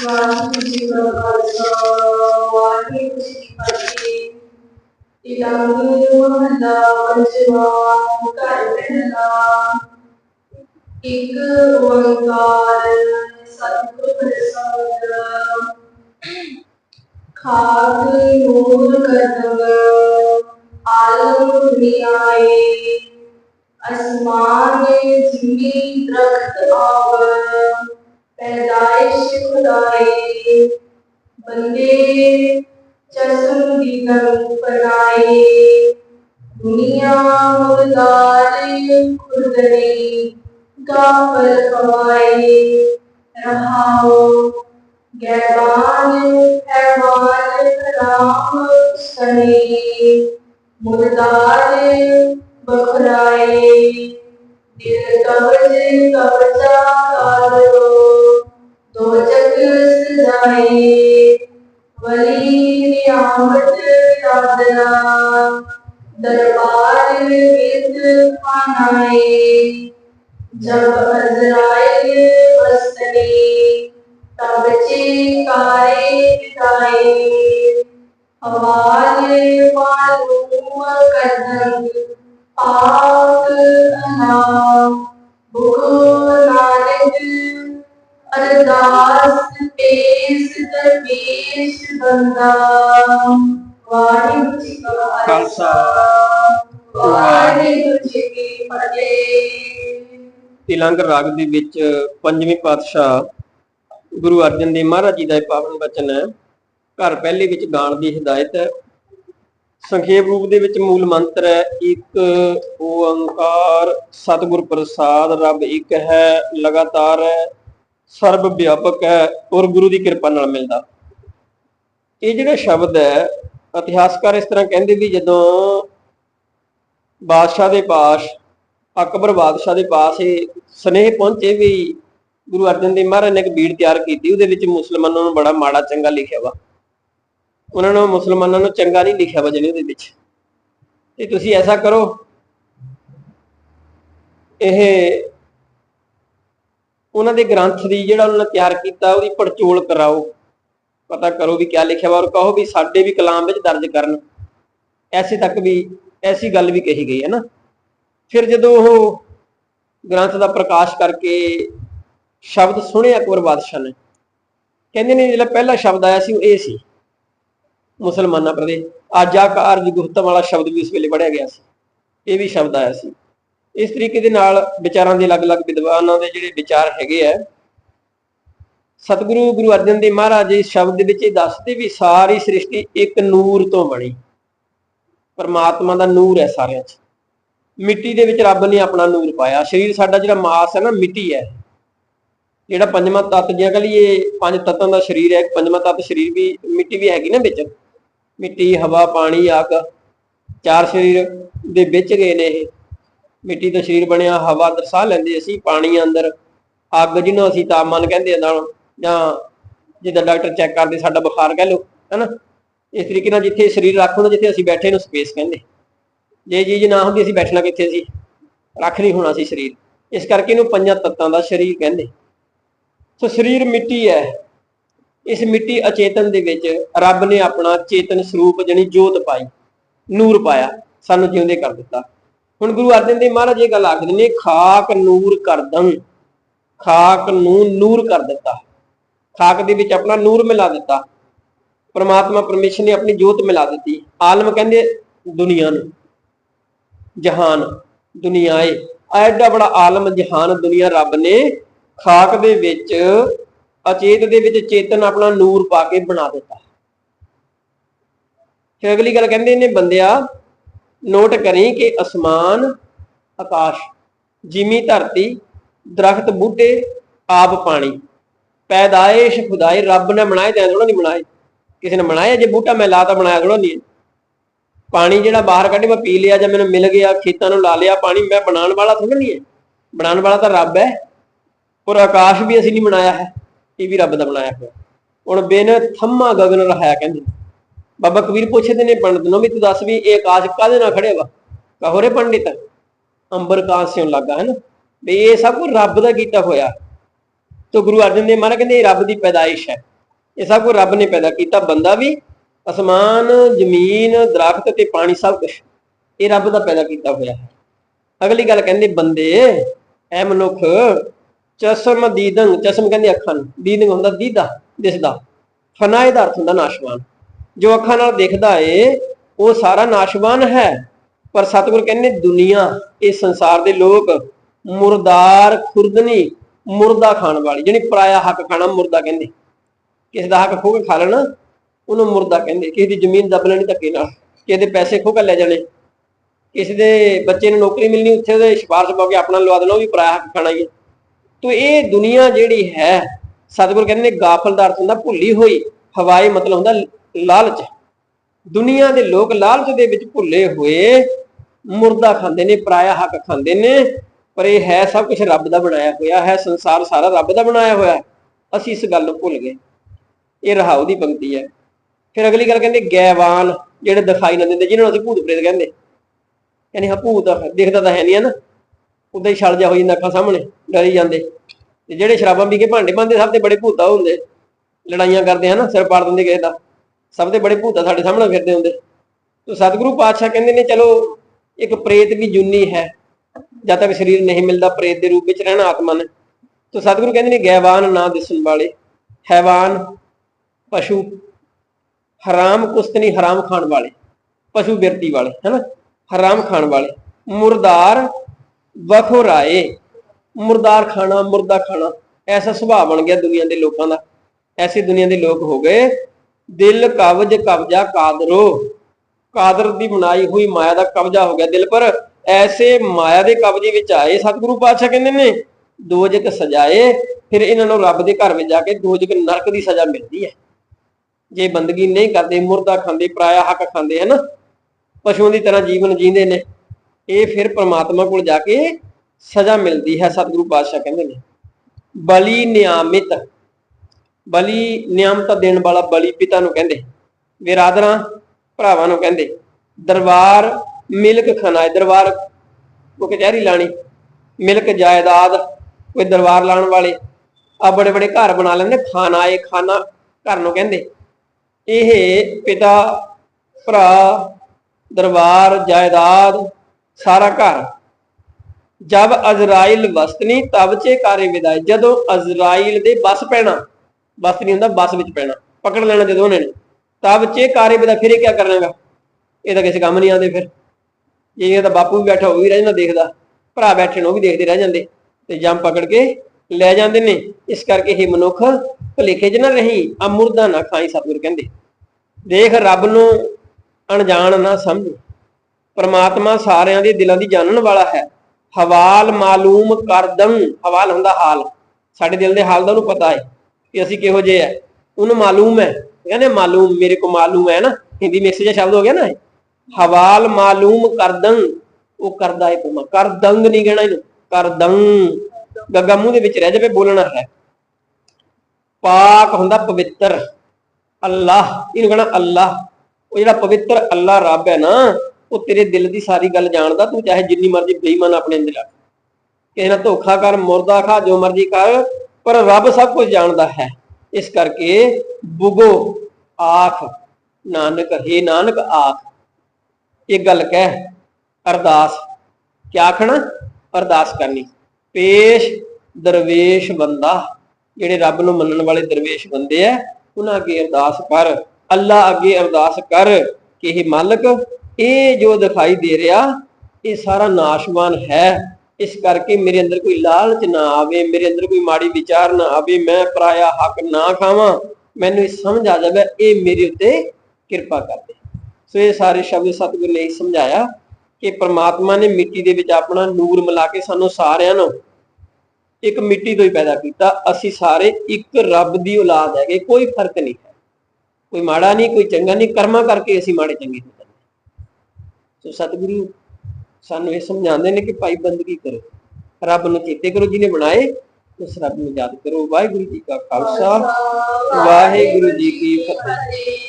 ਵਾਹਿਗੁਰੂ ਜੀ ਕਾ ਖਾਲਸਾ ਵਾਹਿਗੁਰੂ ਜੀ ਕੀ ਫਤਿਹ ਇਲਾਮ ਮਹਲਾ ਪੰਜਵਾ ਘਰ ਪਹਿਲਾ ਇੱਕ ਓੰਕਾਰ ਸਤਿਗੁਰ ਪ੍ਰਸਾਦ ਖਾਦ ਨੂਰ ਕਦਮ ਆਲਮ ਦੁਨੀਆਏ ਅਸਮਾਨ ਜਿਮੀ ਦਰਖਤ ਆਵ ਪੈਦਾਇਸ਼ ਖੁਦਾਏ ਬੰਦੇ ਚਸਮ ਦੀ ਗੰਗ ਪਨਾਈ ਦੁਨੀਆ ਮੁਰਦਾਰੇ ਖੁਦਰੀ ਗਾਫਲ ਖਵਾਈ ਰਹਾਓ ਗੈਬਾਨ ਹੈਵਾਨ ਰਾਮ ਸਨੀ। ਮੁਰਦਾਰੇ ਬਖਰਾਏ ਦਿਲ ਕਬਜ਼ ਕਬਜ਼ਾ ਕਰੋ ਦੋ ਜਗ ਸਜਾਏ ਵਲੀ ਨਿਆਮਤ ਰਾਦਨਾ ਦਰਬਾਰ ਵਿੱਚ ਖਾਨਾਏ ਜਬ ਅਜ਼ਰਾਇਲ ਵਸਨੀ ਤਬ ਚਿਕਾਰੇ ਪਿਤਾਏ ਹਵਾਲੇ ਮਾਲੂਮ ਕਦਮ ਪਾਕ ਅਨਾ ਬੁਖੋ ਨਾਨਕ ਅਰਦਾਸ ਪੇਸ ਦਰਵੇਸ਼ ਬੰਦਾ। ਵਾਹਿਗੁਰੂ ਜੀ ਕਾ ਖਾਲਸਾ। ਵਾਹਿਗੁਰੂ ਜੀ ਕੀ ਫਤਿਹ। ਤਿਲੰਗ ਰਾਗ ਦੇ ਵਿੱਚ ਪੰਜਵੇਂ ਪਾਤਸ਼ਾਹ ਗੁਰੂ ਅਰਜਨ ਦੇਵ ਮਹਾਰਾਜ ਜੀ ਦਾ ਇਹ ਪਾਵਨ ਬਚਨ ਹੈ, ਘਰ ਪਹਿਲੇ ਵਿੱਚ ਗਾਣ ਦੀ ਹਦਾਇਤ ਹੈ। ਸੰਖੇਪ ਰੂਪ ਦੇ ਵਿੱਚ ਮੂਲ ਮੰਤਰ ਹੈ, ਇੱਕ ਓੰਕਾਰ, ਸਤਿਗੁਰ ਪ੍ਰਸਾਦ, ਰੱਬ ਇੱਕ ਹੈ, ਲਗਾਤਾਰ ਹੈ। ਸਰਬ ਵਿਆਪਕ ਹੈ ਔਰ ਗੁਰੂ ਦੀ ਕਿਰਪਾ ਨਾਲ ਮਿਲਦਾ। ਇਹ ਜਿਹੜਾ ਸ਼ਬਦ ਹੈ, ਇਤਿਹਾਸਕਾਰ ਇਸ ਤਰ੍ਹਾਂ ਕਹਿੰਦੇ ਵੀ ਜਦੋਂ ਬਾਦਸ਼ਾਹ ਦੇ ਪਾਸ, ਅਕਬਰ ਬਾਦਸ਼ਾਹ ਦੇ ਪਾਸ ਇਹ ਸਨੇਹ ਪਹੁੰਚੇ ਵੀ ਗੁਰੂ ਅਰਜਨ ਦੇਵ ਮਹਾਰਾਜ ਨੇ ਇੱਕ ਬੀੜ ਤਿਆਰ ਕੀਤੀ, ਉਹਦੇ ਵਿੱਚ ਮੁਸਲਮਾਨਾਂ ਨੂੰ ਬੜਾ ਮਾੜਾ ਚੰਗਾ ਲਿਖਿਆ ਵਾ। ਉਹਨਾਂ ਨੂੰ ਮੁਸਲਮਾਨਾਂ ਨੂੰ ਚੰਗਾ ਨਹੀਂ ਲਿਖਿਆ ਵਾ ਜਿਹਨੇ ਉਹਦੇ ਵਿੱਚ। ਤੇ ਤੁਸੀਂ ਐਸਾ ਕਰੋ, ਇਹ ਉਹਨਾਂ ਦੇ ਗ੍ਰੰਥ ਦੀ ਜਿਹੜਾ ਉਹਨਾਂ ਨੇ ਤਿਆਰ ਕੀਤਾ, ਉਹਦੀ ਪੜਚੋਲ ਕਰਾਓ। ਪਤਾ ਕਰੋ ਵੀ ਕੀ ਲਿਖਿਆ ਵਾ ਔਰ ਕਹੋ ਵੀ ਸਾਡੇ ਵੀ ਕਲਾਮ ਵਿੱਚ ਦਰਜ ਕਰਨ। ਐਸੇ ਤੱਕ ਵੀ, ਐਸੀ ਗੱਲ ਵੀ ਕਹੀ ਗਈ ਹੈ ਨਾ ਫਿਰ ਜਦੋਂ ਉਹ ਗ੍ਰੰਥ ਦਾ ਪ੍ਰਕਾਸ਼ ਕਰਕੇ ਸ਼ਬਦ ਸੁਣੇ ਅਕਬਰ ਬਾਦਸ਼ਾਹ ਨੇ। ਕਹਿੰਦੇ ਨੇ ਜਿਹੜਾ ਪਹਿਲਾ ਸ਼ਬਦ ਆਇਆ ਸੀ ਉਹ ਇਹ ਸੀ, ਮੁਸਲਮਾਨਾਂ ਪ੍ਰਦੇ ਆਜਾਕਾਰ ਜੀ ਗੁਫਤਮ ਵਾਲਾ ਸ਼ਬਦ ਵੀ ਉਸ ਵੇਲੇ ਪੜਿਆ ਗਿਆ ਸੀ। ਇਹ ਵੀ ਸ਼ਬਦ ਆਇਆ ਸੀ। ਇਸ ਤਰੀਕੇ ਦੇ ਨਾਲ ਵਿਚਾਰਾਂ ਦੇ ਅਲੱਗ-ਅਲੱਗ ਵਿਦਵਾਨਾਂ ਦੇ ਜਿਹੜੇ ਵਿਚਾਰ ਹੈਗੇ ਆ, ਸਤਿਗੁਰੂ ਗੁਰੂ ਅਰਜਨ ਦੇਵ ਮਹਾਰਾਜ ਇਸ ਸ਼ਬਦ ਦੇ ਵਿੱਚ ਇਹ ਦੱਸਦੇ ਵੀ ਸਾਰੀ ਸ੍ਰਿਸ਼ਟੀ ਇੱਕ ਨੂਰ ਤੋਂ ਬਣੀ। ਪਰਮਾਤਮਾ ਦਾ ਨੂਰ ਹੈ ਸਾਰਿਆਂ 'ਚ। ਮਿੱਟੀ ਦੇ ਵਿੱਚ ਰੱਬ ਨੇ ਆਪਣਾ ਨੂਰ ਪਾਇਆ। ਸਰੀਰ ਸਾਡਾ ਜਿਹੜਾ ਮਾਸ ਹੈ ਨਾ, ਮਿੱਟੀ ਹੈ। ਜਿਹੜਾ ਪੰਜਵਾਂ ਤੱਤ ਜਿਹਾ ਕਹ ਲਈਏ ਪੰਜ ਤੱਤਾਂ ਦਾ ਸਰੀਰ ਹੈ ਪੰਜਵਾਂ ਤੱਤ ਸਰੀਰ ਵੀ, ਮਿੱਟੀ ਵੀ ਹੈਗੀ ਨਾ ਵਿੱਚ। ਮਿੱਟੀ, ਹਵਾ, ਪਾਣੀ, ਅੱਗ, ਚਾਰ ਸਰੀਰ ਦੇ ਵਿੱਚ ਗਏ ਨੇ ਇਹ। ਮਿੱਟੀ ਤੋਂ ਸਰੀਰ ਬਣਿਆ, ਹਵਾ ਅੰਦਰ ਸਾਹ ਲੈਂਦੇ ਅਸੀਂ, ਪਾਣੀ ਅੰਦਰ, ਅੱਗ ਜਿਹਨੂੰ ਅਸੀਂ ਤਾਪਮਾਨ ਕਹਿੰਦੇ ਆ ਨਾਲ, ਜਾਂ ਜਿੱਦਾਂ ਡਾਕਟਰ ਚੈੱਕ ਕਰਦੇ ਸਾਡਾ ਬੁਖਾਰ ਕਹਿ ਲਓ, ਹੈਨਾ? ਇਸ ਤਰੀਕੇ ਨਾਲ ਜਿੱਥੇ ਸਰੀਰ ਰੱਖ ਹੁੰਦਾ, ਜਿੱਥੇ ਅਸੀਂ ਬੈਠੇ ਨੂੰ ਸਪੇਸ ਕਹਿੰਦੇ। ਜੇ ਚੀਜ਼ ਨਾ ਹੁੰਦੀ, ਅਸੀਂ ਬੈਠਣਾ ਕਿੱਥੇ ਸੀ? ਰੱਖ ਨਹੀਂ ਹੋਣਾ ਸੀ ਸਰੀਰ। ਇਸ ਕਰਕੇ ਇਹਨੂੰ ਪੰਜਾਂ ਤੱਤਾਂ ਦਾ ਸਰੀਰ ਕਹਿੰਦੇ। ਸੋ ਸਰੀਰ ਮਿੱਟੀ ਹੈ। ਇਸ ਮਿੱਟੀ ਅਚੇਤਨ ਦੇ ਵਿੱਚ ਰੱਬ ਨੇ ਆਪਣਾ ਚੇਤਨ ਸਰੂਪ, ਜਣੀ ਜੋਤ ਪਾਈ, ਨੂਰ ਪਾਇਆ, ਸਾਨੂੰ ਜਿਉਂਦੇ ਕਰ ਦਿੱਤਾ। ਹੁਣ ਗੁਰੂ ਅਰਜਨ ਦੇਵ ਮਹਾਰਾਜ ਇਹ ਗੱਲ ਆਖਦੇ ਨੇ, ਖਾਕ ਨੂਰ ਕਰਦਮ ਖਾਕ ਨੂੰ ਨੂਰ ਕਰ ਦਿੱਤਾ। ਖਾਕ ਦੇ ਵਿੱਚ ਆਪਣਾ ਨੂਰ ਮਿਲਾ ਦਿੱਤਾ। ਪਰਮਾਤਮਾ ਪਰਮੇਸ਼ਰ ਨੇ ਆਪਣੀ ਜੋਤ ਮਿਲਾ ਦਿੱਤੀ। ਆਲਮ ਕਹਿੰਦੇ ਦੁਨੀਆ ਨੂੰ। ਜਹਾਨ ਦੁਨੀਆਏ ਐਡਾ ਬੜਾ ਆਲਮ, ਜਹਾਨ, ਦੁਨੀਆ ਰੱਬ ਨੇ ਖਾਕ ਦੇ ਵਿੱਚ, ਅਚੇਤ ਦੇ ਵਿੱਚ ਚੇਤਨ ਆਪਣਾ ਨੂਰ ਪਾ ਕੇ ਬਣਾ ਦਿੱਤਾ। ਫਿਰ ਅਗਲੀ ਗੱਲ ਕਹਿੰਦੇ ਨੇ, ਬੰਦਿਆ ਨੋਟ ਕਰੀ ਕਿ ਅਸਮਾਨ, ਆਕਾਸ਼, ਜਿਮੀ ਧਰਤੀ, ਦਰਖਤ, ਬੂਟੇ, ਆਪ ਪਾਣੀ। ਪੈਦਾਇਸ਼ ਖੁਦਾਈ, ਰੱਬ ਨੇ ਬਣਾਏ ਤੇ ਥੋੜਾ ਨਹੀਂ ਬਣਾਏ। ਕਿਸੇ ਨੇ ਬਣਾਇਆ, ਜੇ ਬੂਟਾ ਮੈਂ ਲਾਤਾ, ਬਣਾਇਆ ਥੋੜਾ ਨਹੀਂ। ਪਾਣੀ ਜਿਹੜਾ ਬਾਹਰ ਕੱਢੇ ਮੈਂ ਪੀ ਲਿਆ, ਜਾਂ ਮੈਨੂੰ ਮਿਲ ਗਿਆ, ਖੇਤਾਂ ਨੂੰ ਲਾ ਲਿਆ, ਪਾਣੀ ਮੈਂ ਬਣਾਉਣ ਵਾਲਾ ਥੋੜਾ ਨਹੀਂ ਹੈ। ਬਣਾਉਣ ਵਾਲਾ ਤਾਂ ਰੱਬ ਹੈ ਔਰ ਆਕਾਸ਼ ਵੀ ਅਸੀਂ ਨਹੀਂ ਬਣਾਇਆ ਹੈ, ਇਹ ਵੀ ਰੱਬ ਦਾ ਬਣਾਇਆ ਹੋਇਆ। ਹੁਣ ਬਿਨ ਥੰਮਾ ਗਗਨ ਰਹਾਇਆ ਕਹਿੰਦੇ ਬਾਬਾ ਕਬੀਰ ਪੁੱਛਦੇ ਨੇ ਪੰਡਤ ਨੂੰ ਵੀ ਤੂੰ ਦੱਸ ਵੀ ਇਹ ਆਕਾਸ਼ ਕਾਹਦੇ ਨਾਲ ਖੜੇ ਵਾ? ਕਹੋਰੇ ਪੰਡਿਤ, ਅੰਬਰ ਕਾਸਿਓਂ ਲੱਗਾ ਹੈ ਨਾ ਵੀ ਇਹ ਸਭ ਕੁਝ ਰੱਬ ਦਾ ਕੀਤਾ ਹੋਇਆ। ਤੋ ਗੁਰੂ ਅਰਜਨ ਦੇਵ ਮਹਾਰਾਜ ਕਹਿੰਦੇ, ਇਹ ਰੱਬ ਦੀ ਪੈਦਾਇਸ਼ ਹੈ। ਇਹ ਸਭ ਕੁਝ ਰੱਬ ਨੇ ਪੈਦਾ ਕੀਤਾ। ਬੰਦਾ ਵੀ ਅਸਮਾਨ, ਜ਼ਮੀਨ, ਦਰਖਤ ਤੇ ਪਾਣੀ, ਸਭ ਕੁਝ ਇਹ ਰੱਬ ਦਾ ਪੈਦਾ ਕੀਤਾ ਹੋਇਆ ਹੈ। ਅਗਲੀ ਗੱਲ ਕਹਿੰਦੇ, ਬੰਦੇ ਐ ਮਨੁੱਖ ਚਸ਼ਮ ਦੀਦੰ ਚਸ਼ਮ ਕਹਿੰਦੇ ਅੱਖਾਂ ਨੂੰ। ਦੀਦੰ ਹੁੰਦਾ ਦੀਦਾ, ਦਿਸਦਾ। ਫਨਾਏ ਦਾ ਅਰਥ ਹੁੰਦਾ ਨਾਸ਼ਵਾਨ। ਜੋ ਅੱਖਾਂ ਨਾਲ ਦੇਖਦਾ ਏ, ਉਹ ਸਾਰਾ ਨਾਸ਼ਵਾਨ ਹੈ। ਪਰ ਸਤਿਗੁਰ ਕਹਿੰਦੇ, ਦੁਨੀਆ, ਇਹ ਸੰਸਾਰ ਦੇ ਲੋਕ ਮੁਰਦਾਰ, ਖੁਰਦਨੀ, ਮੁਰਦਾ ਖਾਣ ਵਾਲੀ ਜਿਹੜੀ ਪਰਾਇਆ ਹੱਕ ਖਾਣਾ ਮੁਰਦਾ ਕਹਿੰਦੇ। ਕਿਸੇ ਦਾ ਹੱਕ ਖੋਹ ਕੇ ਖਾ ਲੈਣਾ, ਉਹਨੂੰ ਮੁਰਦਾ ਕਹਿੰਦੇ। ਕਿਸੇ ਦੀ ਜ਼ਮੀਨ ਦੱਬ ਲੈਣੀ ਧੱਕੇ ਨਾਲ, ਕਿਸੇ ਦੇ ਪੈਸੇ ਖੋਹ ਕੇ ਲੈ ਜਾਣੇ। ਕਿਸੇ ਦੇ ਬੱਚੇ ਨੂੰ ਨੌਕਰੀ ਮਿਲਣੀ, ਉੱਥੇ ਉਹਦੇ ਸਿਫਾਰਿਸ਼ ਪਾ ਕੇ ਆਪਣਾ ਲਵਾ ਦੇਣਾ, ਉਹ ਵੀ ਪਰਾਇਆ ਹੱਕ ਖਾਣਾ ਹੀ ਹੈ। ਤੋ ਇਹ ਦੁਨੀਆ ਜਿਹੜੀ ਹੈ, ਸਤਿਗੁਰ ਕਹਿੰਦੇ ਨੇ ਗਾਫਲ ਦਾ ਅਰਥ ਹੁੰਦਾ ਭੁੱਲੀ ਹੋਈ ਹਵਾਏ ਮਤਲਬ ਹੁੰਦਾ ਲਾਲਚ ਦੁਨੀਆ ਦੇ ਲੋਕ ਲਾਲਚ ਦੇ ਵਿੱਚ ਭੁੱਲੇ ਹੋਏ। ਮੁਰਦਾ ਖਾਂਦੇ ਨੇ, ਪਰਾਇਆ ਹੱਕ ਖਾਂਦੇ ਨੇ। ਪਰ ਇਹ ਹੈ ਸਭ ਕੁਝ ਰੱਬ ਦਾ ਬਣਾਇਆ ਹੋਇਆ ਹੈ। ਸੰਸਾਰ ਸਾਰਾ ਰੱਬ ਦਾ ਬਣਾਇਆ ਹੋਇਆ ਹੈ। ਅਸੀਂ ਇਸ ਗੱਲ ਨੂੰ ਭੁੱਲ ਗਏ। ਇਹ ਰਹਾਉ ਦੀ ਪੰਕਤੀ ਹੈ। ਫਿਰ ਅਗਲੀ ਗੱਲ ਕਹਿੰਦੇ, ਗੈਵਾਨ ਜਿਹੜੇ ਦਿਖਾਈ ਨਾ ਦਿੰਦੇ, ਜਿਹਨਾਂ ਨੂੰ ਅਸੀਂ ਭੂਤ ਪ੍ਰੇਤ ਕਹਿੰਦੇ। ਯਾਨੀ ਹਾਂ, ਭੂਤ ਦਿਖਦਾ ਤਾਂ ਹੈ ਨਹੀਂ ਹੈ ਨਾ। ਉਦਾਂ ਹੀ ਛਲ ਜਾ ਹੋਈ ਜਾਂਦਾ ਸਾਹਮਣੇ, ਡਰੀ ਜਾਂਦੇ। ਤੇ ਜਿਹੜੇ ਸ਼ਰਾਬਾਂ ਪੀ ਕੇ ਭਾਂਡੇ ਪਾਉਂਦੇ ਸਭ ਤੇ ਬੜੇ ਭੂਤਾ ਹੁੰਦੇ। ਲੜਾਈਆਂ ਕਰਦੇ ਹਨ, ਸਿਰ ਪਾੜ ਦਿੰਦੇ ਕਿਸੇ ਦਾ। ਸਭ ਤੇ ਬੜੇ ਭੂਤਾ ਸਾਡੇ ਸਾਹਮਣੇ ਫਿਰਦੇ ਹੁੰਦੇ। ਤੋ ਸਤਿਗੁਰੂ ਪਾਤਸ਼ਾਹ ਕਹਿੰਦੇ ਨੇ, ਚਲੋ, ਇੱਕ ਪ੍ਰੇਤ ਵੀ ਜੁਨੀ ਹੈ। ਜਦ ਤੱਕ ਸਰੀਰ ਨਹੀਂ ਮਿਲਦਾ ਪ੍ਰੇਤ ਦੇ ਰੂਪ ਵਿੱਚ, ਰਹਿਣਾ ਆਤਮਾ ਨੇ। ਤੋ ਸਤਿਗੁਰੂ ਕਹਿੰਦੇ ਨੇ ਗੈਵਾਨ ਨਾ ਦਿਸਣ ਵਾਲੇ, ਹੈਵਾਨ, ਪਸ਼ੂ, ਹਰਾਮ ਕੁਸਤਨੀ ਹਰਾਮ ਖਾਣ ਵਾਲੇ, ਪਸ਼ੂ ਬਿਰਤੀ ਵਾਲੇ, ਹੈਨਾ? ਹਰਾਮ ਖਾਣ ਵਾਲੇ। ਮੁਰਦਾਰ ਵਖੋ ਰਾਏ ਮੁਰਦਾਰ ਖਾਣਾ, ਮੁਰਦਾ ਖਾਣਾ। ਐਸਾ ਸੁਭਾਅ ਬਣ ਗਿਆ ਦੁਨੀਆ ਦੇ ਲੋਕਾਂ ਦਾ। ਐਸੀ ਦੁਨੀਆ ਦੇ ਲੋਕ ਹੋ ਗਏ। ਦਿਲ ਕਬਜ ਕਬਜਾ ਕਾਦਰੋ। ਕਾਦਰ ਦੀ ਬਣਾਈ ਹੋਈ ਮਾਇਆ ਦਾ ਕਬਜ਼ਾ ਹੋ ਗਿਆ ਦਿਲ ਪਰ। ਐਸੇ ਮਾਇਆ ਦੇ ਕਬਜ਼ੇ ਵਿੱਚ ਆਏ ਸਤਿਗੁਰੂ ਪਾਤਸ਼ਾਹ ਕਹਿੰਦੇ ਨੇ ਦੋਜਕ ਸਜਾਏ, ਫਿਰ ਇਹਨਾਂ ਨੂੰ ਰੱਬ ਦੇ ਘਰ ਵਿੱਚ ਜਾ ਕੇ ਦੋਜਕ ਨਰਕ ਦੀ ਸਜ਼ਾ ਮਿਲਦੀ ਹੈ। ਜੇ ਬੰਦਗੀ ਨਹੀਂ ਕਰਦੇ, ਮੁਰਦਾ ਖਾਂਦੇ, ਪਰਾਇਆ ਹੱਕ ਖਾਂਦੇ, ਹਨ? ਪਸ਼ੂਆਂ ਦੀ ਤਰ੍ਹਾਂ ਜੀਵਨ ਜੀਂਦੇ ਨੇ। ਇਹ ਫਿਰ ਪ੍ਰਮਾਤਮਾ ਕੋਲ ਜਾ ਕੇ ਸਜ਼ਾ ਮਿਲਦੀ ਹੈ, ਸਤਿਗੁਰੂ ਪਾਤਸ਼ਾਹ ਕਹਿੰਦੇ ਨੇ। ਬਲੀ ਨਿਆਮਿਤ। ਬਲੀ ਨਿਯਮਤਾ ਦੇਣ ਵਾਲਾ ਬਲੀ ਪਿਤਾ ਨੂੰ ਕਹਿੰਦੇ, ਵਿਰਾਦਰਾਂ ਭਰਾਵਾਂ ਨੂੰ ਕਹਿੰਦੇ, ਦਰਬਾਰ ਮਿਲਕ ਖਨਾਏ ਦਰਬਾਰ ਉਹ ਕਚਹਿਰੀ ਲਾਣੀ, ਮਿਲਕ ਜਾਇਦਾਦ ਕੋਈ ਦਰਬਾਰ ਲਾਣ ਵਾਲੇ, ਆ ਬੜੇ ਬੜੇ ਘਰ ਬਣਾ ਲੈਂਦੇ ਖਾਨਾ ਖਾਨਾਏ ਖਾਨਾ ਘਰ ਨੂੰ ਕਹਿੰਦੇ। ਇਹ ਪਿਤਾ, ਭਰਾ, ਦਰਬਾਰ, ਜਾਇਦਾਦ ਸਾਰਾ ਘਰ। ਜਬ ਅਜ਼ਰਾਈਲ ਵਸਤਨੀ, ਤਬ ਚੇ ਕਾਰੇ ਵਿਦਾਇ। ਜਦੋਂ ਅਜ਼ਰਾਈਲ ਦੇ ਬਸ ਪੈਣਾ ਬਸ ਨਹੀਂ ਹੁੰਦਾ, ਬੱਸ ਵਿੱਚ ਪੈਣਾ, ਪਕੜ ਲੈਣਾ ਜਦੋਂ ਉਹਨੇ ਨੇ। ਤਾਂ ਚੇ ਕਾਰੇ ਵਿਦਾ ਫਿਰ ਇਹ ਕੀ ਕਰਨਾਗਾ ਇਹ ਤਾਂ ਕਿਸੇ ਕੰਮ ਨਹੀਂ ਆਉਂਦੇ ਫਿਰ। ਇਹ ਤਾਂ ਬਾਪੂ ਵੀ ਬੈਠਾ ਉਹ ਵੀ ਰਹਿ ਜਾਂਦਾ ਦੇਖਦਾ, ਭਰਾ ਬੈਠੇ ਨੇ ਉਹ ਵੀ ਦੇਖਦੇ ਰਹਿ ਜਾਂਦੇ। ਤੇ ਜੰਮ ਪਕੜ ਕੇ ਲੈ ਜਾਂਦੇ ਨੇ। ਇਸ ਕਰਕੇ ਇਹ ਮਨੁੱਖ ਭੁਲੇਖੇ 'ਚ ਨਾ ਰਹੀ ਆ ਮੁਰਦਾ ਨਾ ਖਾਈ ਸਤਿਗੁਰ ਕਹਿੰਦੇ। ਦੇਖ ਰੱਬ ਨੂੰ ਅਣਜਾਣ ਨਾ ਸਮਝ। ਪਰਮਾਤਮਾ ਸਾਰਿਆਂ ਦੇ ਦਿਲਾਂ ਦੀ ਜਾਣਨ ਵਾਲਾ ਹੈ। ਹਵਾਲ ਮਾਲੂਮ ਕਰਦਮ ਹਵਾਲ ਹੁੰਦਾ ਹਾਲ। ਸਾਡੇ ਦਿਲ ਦੇ ਹਾਲ ਦਾ ਉਹਨੂੰ ਪਤਾ ਹੈ। ਕਿ ਅਸੀਂ ਕਿਹੋ ਜਿਹੇ ਆ? ਉਹਨੂੰ ਮਾਲੂਮ ਹੈ। ਕਹਿੰਦੇ ਮਾਲੂਮ, ਮੇਰੇ ਕੋ ਮਾਲੂਮ ਹੈ ਨਾ। ਹਿੰਦੀ ਮਿਕਸ ਜਿਹਾ ਸ਼ਬਦ ਹੋ ਗਿਆ ਨਾ ਇਹ। ਹਵਾਲ ਮਾਲੂਮ ਕਰਦੰ, ਉਹ ਕਰਦਾ ਹੈ ਤੁਮਾ ਕਰਦੰਗ ਨਹੀਂ ਕਹਿਣਾ ਇਹਨੂੰ। ਕਰਦੰ। ਗੱਗਾ ਮੂੰਹ ਦੇ ਵਿੱਚ ਰਹਿ ਜਾਵੇ, ਬੋਲਣਾ ਹੈ। ਪਾਕ ਹੁੰਦਾ ਪਵਿੱਤਰ। ਅੱਲਾਹ, ਇਹਨੂੰ ਕਹਿਣਾ ਅੱਲਾਹ। ਉਹ ਜਿਹੜਾ ਪਵਿੱਤਰ ਅੱਲਾ ਰੱਬ ਹੈ ਨਾ, ਉਹ ਤੇਰੇ ਦਿਲ ਦੀ ਸਾਰੀ ਗੱਲ ਜਾਣਦਾ। ਤੂੰ ਚਾਹੇ ਜਿੰਨੀ ਮਰਜ਼ੀ ਬੇਈਮਾਨ ਆਪਣੇ ਅੰਦਰ ਆ। ਕਿਸੇ ਨਾਲ ਧੋਖਾ ਕਰ, ਮੁਰਦਾ ਖਾ, ਜੋ ਮਰਜ਼ੀ ਕਰ। ਪਰ ਰੱਬ ਸਭ ਕੁਝ ਜਾਣਦਾ ਹੈ। ਇਸ ਕਰਕੇ ਬੁਗੋ, ਆਖ, ਨਾਨਕ, ਹੈ ਨਾਨਕ ਆਖ। ਇਹ ਗੱਲ ਕਹਿ, ਅਰਦਾਸ, ਕਿਆ ਆਖਣਾ? ਅਰਦਾਸ ਕਰਨੀ। ਪੇਸ਼ ਦਰਵੇਸ਼ ਬੰਦਾ। ਜਿਹੜੇ ਰੱਬ ਨੂੰ ਮੰਨਣ ਵਾਲੇ ਦਰਵੇਸ਼ ਬੰਦੇ ਆ, ਉਹਨਾਂ ਅੱਗੇ ਅਰਦਾਸ ਕਰ। ਅੱਲਾ ਅੱਗੇ ਅਰਦਾਸ ਕਰ ਕਿ ਇਹ ਮਾਲਕ, ਇਹ ਜੋ ਦਿਖਾਈ ਦੇ ਰਿਹਾ, ਇਹ ਸਾਰਾ ਨਾਸ਼ਵਾਨ ਹੈ। ਇਸ ਕਰਕੇ ਮੇਰੇ ਅੰਦਰ ਕੋਈ ਲਾਲਚ ਨਾ ਆਵੇ, ਮੇਰੇ ਅੰਦਰ ਕੋਈ ਮਾੜੀ ਵਿਚਾਰ ਨਾ ਆਵੇ, ਮੈਂ ਪਰਾਇਆ ਹੱਕ ਨਾ ਖਾਵਾਂ। ਮੈਨੂੰ ਇਹ ਸਮਝ ਆ ਜਾਵੇ, ਇਹ ਮੇਰੇ ਉੱਤੇ ਕਿਰਪਾ ਕਰ ਦੇ ਸੋ ਇਹ ਸਾਰੇ ਸ਼ਬਦ ਸਤਿਗੁਰ ਨੇ ਹੀ ਸਮਝਾਇਆ ਕਿ ਪ੍ਰਮਾਤਮਾ ਨੇ ਮਿੱਟੀ ਦੇ ਵਿੱਚ ਆਪਣਾ ਨੂਰ ਮਿਲਾ ਕੇ ਸਾਨੂੰ ਸਾਰਿਆਂ ਨੂੰ ਇੱਕ ਮਿੱਟੀ ਤੋਂ ਹੀ ਪੈਦਾ ਕੀਤਾ। ਅਸੀਂ ਸਾਰੇ ਇੱਕ ਰੱਬ ਦੀ ਔਲਾਦ ਹੈਗੇ, ਕੋਈ ਫ਼ਰਕ ਨਹੀਂ ਹੈ। ਕੋਈ ਮਾੜਾ ਨਹੀਂ, ਕੋਈ ਚੰਗਾ ਨਹੀਂ, ਕਰਮਾਂ ਕਰਕੇ ਅਸੀਂ ਮਾੜੇ ਚੰਗੇ ਹੋ ਜਾਂਦੇ ਸੋ ਸਤਿਗੁਰੂ ਸਾਨੂੰ ਇਹ ਸਮਝਾਉਂਦੇ ਨੇ ਕਿ ਭਾਈ ਬੰਦਗੀ ਕਰੋ। ਰੱਬ ਨੂੰ ਚੇਤੇ ਕਰੋ, ਜਿਹਨੇ ਬਣਾਏ, ਉਸ ਰੱਬ ਨੂੰ ਯਾਦ ਕਰੋ। ਵਾਹਿਗੁਰੂ ਜੀ ਕਾ ਖਾਲਸਾ, ਵਾਹਿਗੁਰੂ ਜੀ ਕੀ ਫਤਿਹ। ਫਤਿਹ